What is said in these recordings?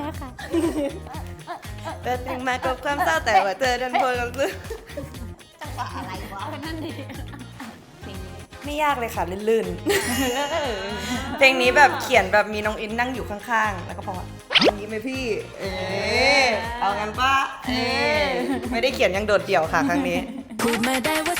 ยอมแพ้ค่ะเดินถึงมากับความเศร้าแต่ว่าเธอเดินพลกับซื้อจังหวะอะไรวะนั่นดิเพลงนี้ไม่ยากเลยค่ะลื่นๆ เพลงนี้แบบเขียนแบบมีน้องอินนั่งอยู่ข้างๆ แล้วก็พอว่าอย่างนี้ไหมพี่ เออเอางั้นปะเออไม่ได้เขียนอยังโดดเดี่ยวค่ะครั้งนี้พูดมาได้ว่า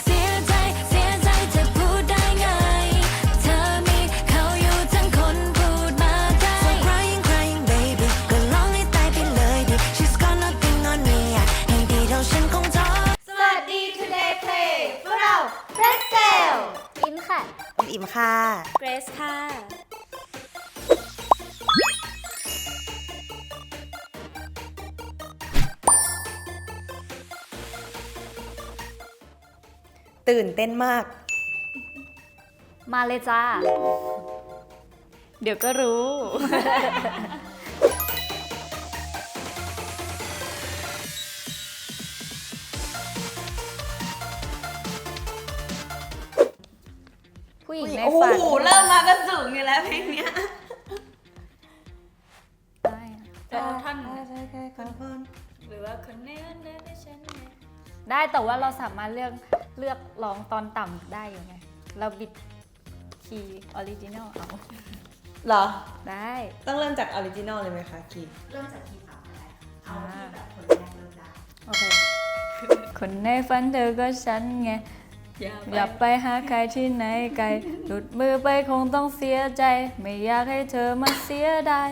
ตื่นเต้นมาก มาเลยจ้า เดี๋ยวก็รู้ ผู้หญิงในโอ้ฝันโหเริ่มมาก็สูงอยู่แล้วเพลงเนี้ยได้อะแต่ท่านหรือว่าคนนี้คนนี้ไม่ใช่ ได้แต่ว่าเราสามารถเลือกเลือกร้องตอนต่ำได้อยู่ไง เราบิดคีย์ออริจินอลเอา เหรอ ได้ต้องเริ่มจากออริจินอลเลยไหมคะคีเริ่มจากที่ต่ำอะไรเอาที่แบบคนแรกเริ่มได้โอเคคนในฝันเธอก็ฉันไง อย่าไปหาใครที่ไหนไกล หลุดมือไปคงต้องเสียใจ ไม่อยากให้เธอมาเสียดาย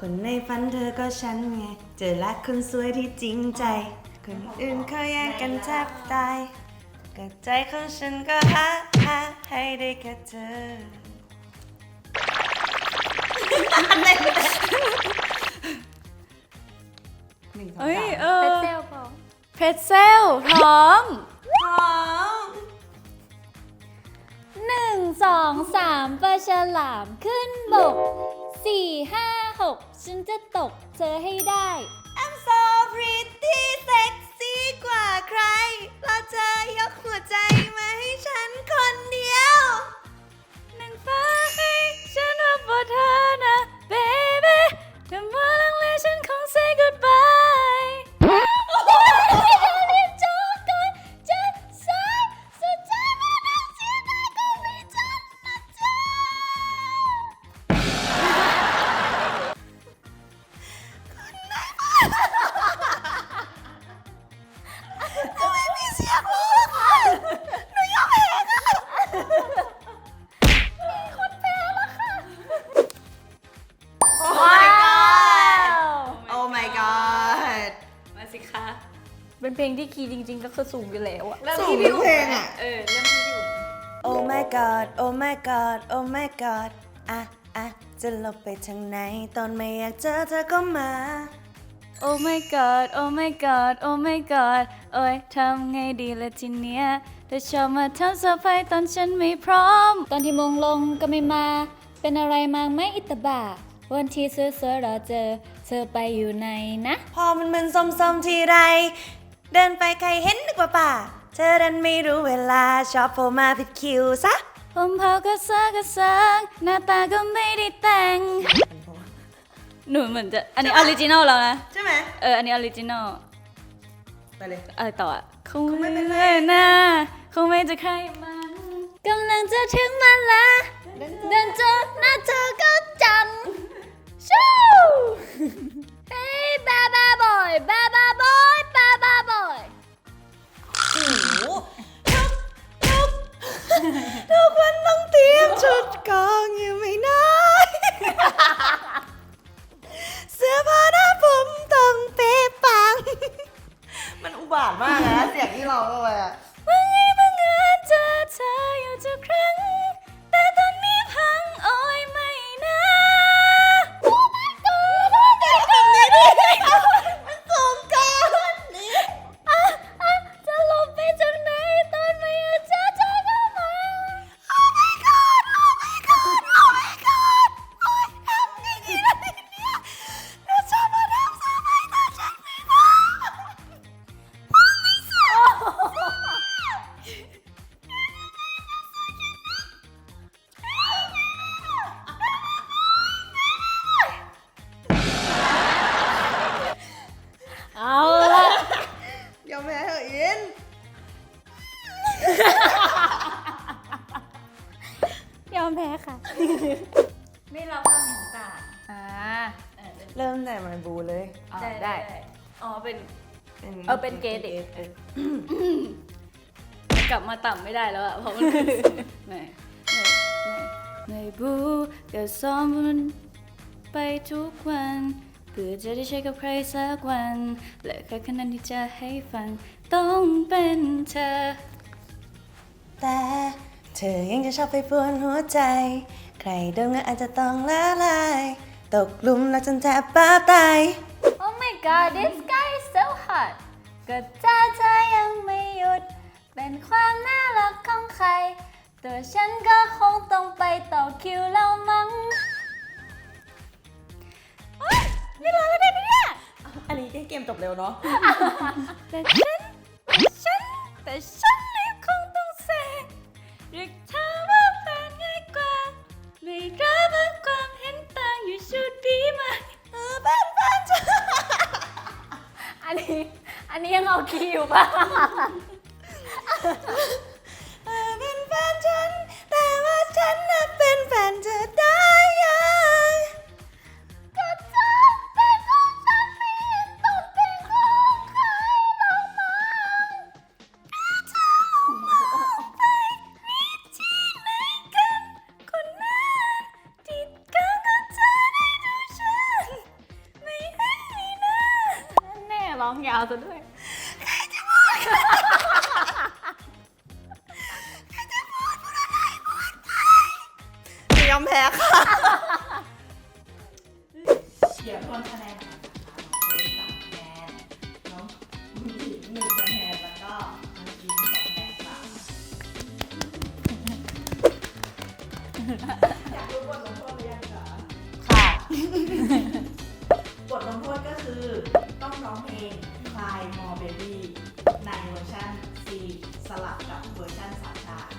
คนในฝันเธอก็ฉันไง เจอรักคนสวยที่จริงใจ คนอื่นเขาแย่งกันแทบตายก็ใจของฉันก็หาหาให้ได้แค่เธอหนึ่งสองเอ้ยสามเอเพชรเซลพร้อมเพชรเซลพร้อมพร้อมหนึ่งสองสามปลาฉลามขึ้นบกสี่ห้าหกฉันจะตกเธอให้ได้ ใคร เราเจอยกหัวใจ งที่คีย์จริง ๆ ก็คือสูงอยู่แล้วอะสูงทุกเพลงอะเออเริ่มที่พี่อุ๋ม Oh my god Oh my god Oh my god อะอะจะหลบไปทางไหน ตอนไม่อยากเจอเธอก็มา Oh my god Oh my god Oh my god โอ้ยทำไงดีละทีเนี้ยเธอชอบมาทำเซอร์ไพรส์ตอนฉันไม่พร้อม ตอนที่มงลงก็ไม่มา เป็นอะไรมากไหมอิตาบาวันที่สวยๆรอเจอ เธอไปอยู่ไหนนะ พอมันมึนส้มๆทีไร เดินไปใครเห็นนึกว่าป่า เธอดันไม่รู้เวลาชอบโผล่มาผิดคิวซะ ผมเผากระเซาะกระเซิงหน้าตาก็ไม่ได้แต่ง หนูเหมือนจะ อันนี้ออริจินอลแล้วนะ ใช่ไหมเออ อันนี้ออริจินอล ไปเลย อะไรต่ออะคงคงไม่ไม่เป็เป็นนไรไรนะคงไม่จะใครมันกำลังจะถึงมันละเดินเจอหน้าเธอก็จัง ค่ะ ไม่รับฟังของตาอ่าเริ่มแต่มาบูเลยได้ได้ อ๋อเป็น เออเป็นเกย์ดิเออ กลับมาต่ำไม่ได้แล้วอะเพราะมันไม่ไม่ไม่ไม่บูก็ซ้อมมันไปทุกวันเพื่อจะได้ใช้กับใครสักวัน และแค่แค่นั้นที่จะให้ฟัง ต้องเป็นเธอ แต่ เธอยังจะชอบไปปวนหัวใจ ใครโดนก็อาจจะต้องละลาย ตกหลุมรักจนแทบป้าตาย Oh my god this guy is so hot ก็ถ้าเธอยังไม่หยุด เป็นความน่ารักของใคร ตัวฉันก็คงต้องไปต่อคิวแล้วมั้งโอ๊ยไม่รอแล้วได้ไหมเนี่ย อันนี้เกมจบเร็วเนาะ แต่ฉัน แต่ฉัน แต่ฉัน นนี้ยังเอาคีย์อยู่ป่ะเธอเป็นแฟนฉัน แต่ว่าฉันน่ะเป็นแฟนเธอได้ยังก็เธอเป็นของฉันไม่เห็นต้องเป็นของใครหรอกมั้งก็เธอมองไปมีที่ไหนกันคนนั้นติดกันก็เธอได้ดูฉัน ไม่เห็นมีหน้า แน่ร้องยาวซะด้วย ยอมแพ้ค่ะเดี๋ยวทวนคะแนนก่อนนะคะน้องเฟย์สามคะแนนน้องหญิงหนึ่งคะแนนแล้วก็น้องยิ้มสองคะแนนค่ะอยากรู้บทลงโทษหรือยังคะค่ะบทลงโทษก็คือต้องร้องเพลง Cry More Baby ในเวอร์ชัน C สลับกับเวอร์ชันสามชาติ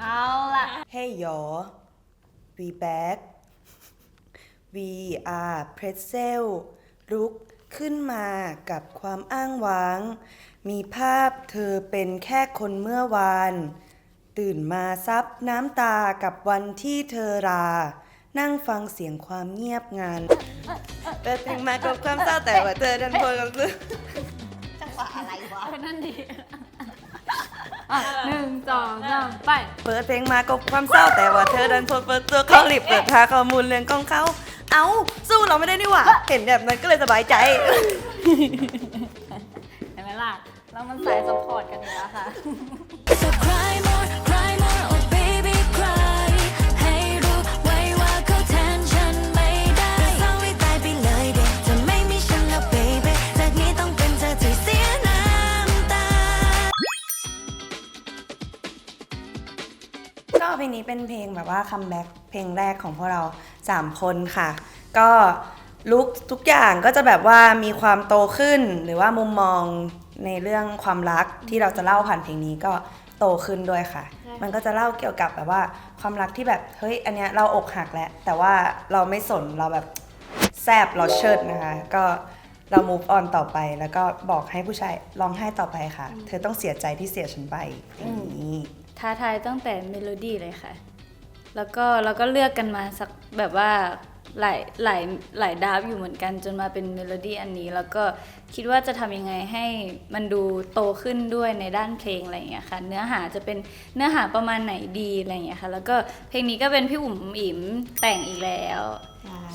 เอาล่ะ Hey y'all we back we are pretzel ลุกขึ้นมากับความอ้างว้าง มีภาพเธอเป็นแค่คนเมื่อวาน ตื่นมาซับน้ำตากับวันที่เธอรา นั่งฟังเสียงความเงียบงานเปิดเพลงมากับความเศร้าแต่ว่าเธอดันโพลกับซื้อ นั่นดีอะหนึ่งสองสามไป เปิดเพลงมากับความเศร้าแต่ว่าเธอดันโพลเปิดตัวเขาหลิบเปิดหาข้อมูลเรื่องของเขา เอ้า สู้เราไม่ได้นี่หว่า เห็นแบบนั้นก็เลยสบายใจ เห็นไหมล่ะแล้วมันสายซัพพอร์ตกันอยู่แล้วค่ะ So cry more cry more ก็เพลงนี้เป็นเพลงแบบว่าคัมแบ็กเพลงแรกของพวกเรา 3 คนค่ะ ก็ลุกทุกอย่างก็จะแบบว่ามีความโตขึ้น หรือว่ามุมมองในเรื่องความรักที่เราจะเล่าผ่านเพลงนี้ก็โตขึ้นด้วยค่ะ มันก็จะเล่าเกี่ยวกับแบบว่าความรักที่แบบเฮ้ยอันเนี้ยเราอกหักแล้วแต่ว่าเราไม่สนเราแบบแซบเราเชิดนะคะ ก็เรา move on ต่อไปแล้วก็บอกให้ผู้ชายร้องไห้ต่อไปค่ะ เธอต้องเสียใจที่เสียฉันไปอย่างนี้ ท้าทายตั้งแต่เมโลดี้เลยค่ะ แล้วก็เราก็เลือกกันมาสักแบบว่าหลายหลายหลายดราฟต์อยู่เหมือนกันจนมาเป็นเมโลดี้อันนี้ แล้วก็คิดว่าจะทำยังไงให้มันดูโตขึ้นด้วยในด้านเพลงอะไรอย่างเงี้ยค่ะ เนื้อหาจะเป็นเนื้อหาประมาณไหนดีอะไรอย่างเงี้ยค่ะ แล้วก็เพลงนี้ก็เป็นพี่อุ๋มอิ๋มแต่งอีกแล้ว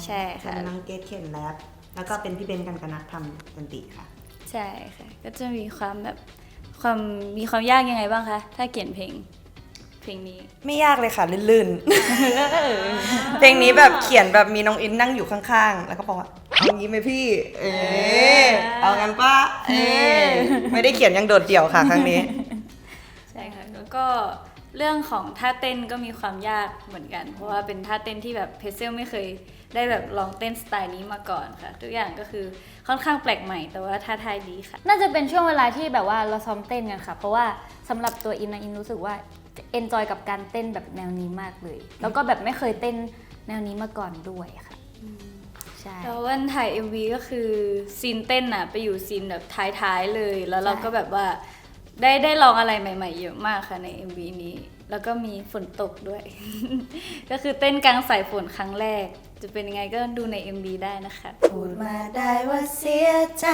ใช่ค่ะเป็นน้องเกดเขียนแรปแล้วก็เป็นพี่เบนกันกนัททำดนตรีค่ะ ใช่ค่ะ ก็จะมีความแบบ ความมีความยากยังไงบ้างคะถ้าเขียนเพลง เพลงนี้ ไม่ยากเลยค่ะลื่นๆ เพลงนี้แบบเขียนแบบมีน้องอินนั่งอยู่ข้างๆ แล้วก็บอกว่าเอางี้ไหมพี่ เออเอางั้นป้าเออไม่ได้เขียนอยังโดดเดี่ยวค่ะครั้งนี้ ใช่ค่ะแล้วก็ เรื่องของท่าเต้นก็มีความยากเหมือนกัน เพราะว่าเป็นท่าเต้นที่แบบเพเซลไม่เคยได้แบบลองเต้นสไตล์นี้มาก่อนค่ะ ทุกอย่างก็คือค่อนข้างแปลกใหม่แต่ว่าท้าทายดีค่ะ น่าจะเป็นช่วงเวลาที่แบบว่าเราซ้อมเต้นกันค่ะ เพราะว่าสำหรับตัวอินนะอินรู้สึกว่าเอนจอยกับการเต้นแบบแนวนี้มากเลย แล้วก็แบบไม่เคยเต้นแนวนี้มาก่อนด้วยค่ะใช่แล้ววันถ่าย MV ก็คือซีนเต้นอะไปอยู่ซีนแบบท้ายๆเลย แล้วเราก็แบบว่า ได้ได้ลองอะไรใหม่ ๆ เยอะมากค่ะใน MV นี้ แล้วก็มีฝนตกด้วย ก็คือเต้นกลางสายฝนครั้งแรก จะเป็นยังไงก็ดูใน MV ได้นะคะพูดมาได้ว่าเสียใจ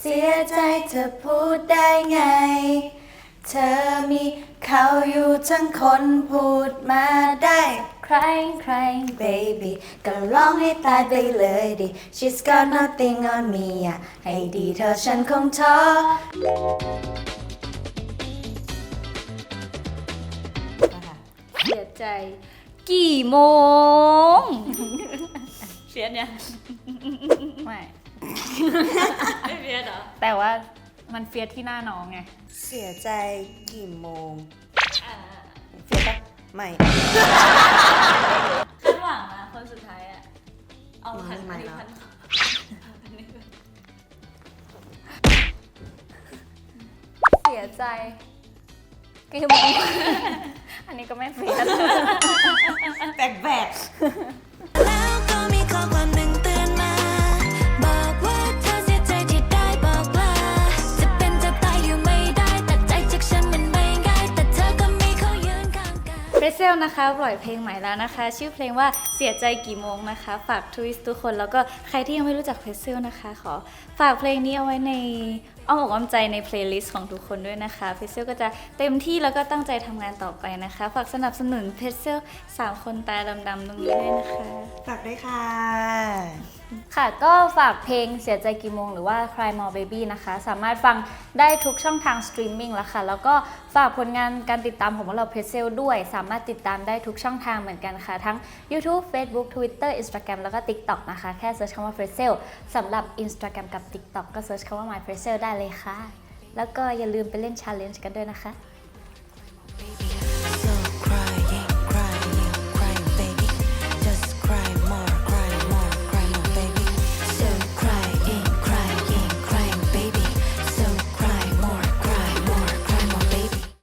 เสียใจเธอพูดได้ไง เธอมีเขาอยู่ทั้งคนพูดมาได้ crying crying baby ก็ร้องให้ตายไปเลยดิ she's got nothing on me อะให้ดีเธอฉันคงท้อ ใจ กี่โมงเสียเนี่ยไม่ ไม่เสียเหรอแต่ว่ามันเฟียสที่หน้าน้องไง เสียใจกี่โมงเฟียปะไม่คาดหวังนะคนสุดท้ายอะเอาขันไม่แล้ว ขันเสียใจกี่โมง อันนี้ก็ไม่เฟียส แบกแบกแล้วก็มีข้อความหนึ่งเตือนมา บอกว่าเธอเสียใจที่ได้บอกลาจะเป็นจะตายอยู่ไม่ได้แต่ใจจากฉันมันไม่ง่ายแต่เธอก็มีเขายืนข้างกายเพรสเซลนะคะปล่อยเพลงใหม่แล้วนะคะ ชื่อเพลงว่าเสียใจกี่โมงนะคะ ฝากทวิสทุกคนแล้วก็ใครที่ยังไม่รู้จักเพรสเซลนะคะ ขอฝากเพลงนี้เอาไว้ใน อ้อมอกอ้อมใจในเพลย์ลิสต์ของทุกคนด้วยนะคะเพรสเซลก็จะเต็มที่แล้วก็ตั้งใจทำงานต่อไปนะคะ ฝากสนับสนุนเพรสเซลสามคนตาดำๆตรงนี้ด้วยนะคะ ฝากด้วยค่ะ ค่ะก็ฝากเพลงเสียใจกี่โมงหรือว่า Cry More Baby นะคะ สามารถฟังได้ทุกช่องทางสตรีมมิ่งแล้วค่ะ แล้วก็ฝากผลงานการติดตามของพวกเราเพรสเซลด้วย สามารถติดตามได้ทุกช่องทางเหมือนกันค่ะ ทั้ง YouTube Facebook Twitter Instagram แล้วก็ TikTok นะคะ แค่เซิร์ชคำว่า p r e s s e l สำหรับ Instagram กับ TikTok ก็เซิร์ชคำว่า My p r e s s e l ได้เลยค่ะ แล้วก็อย่าลืมไปเล่นชาเลนจ์กันด้วยนะคะ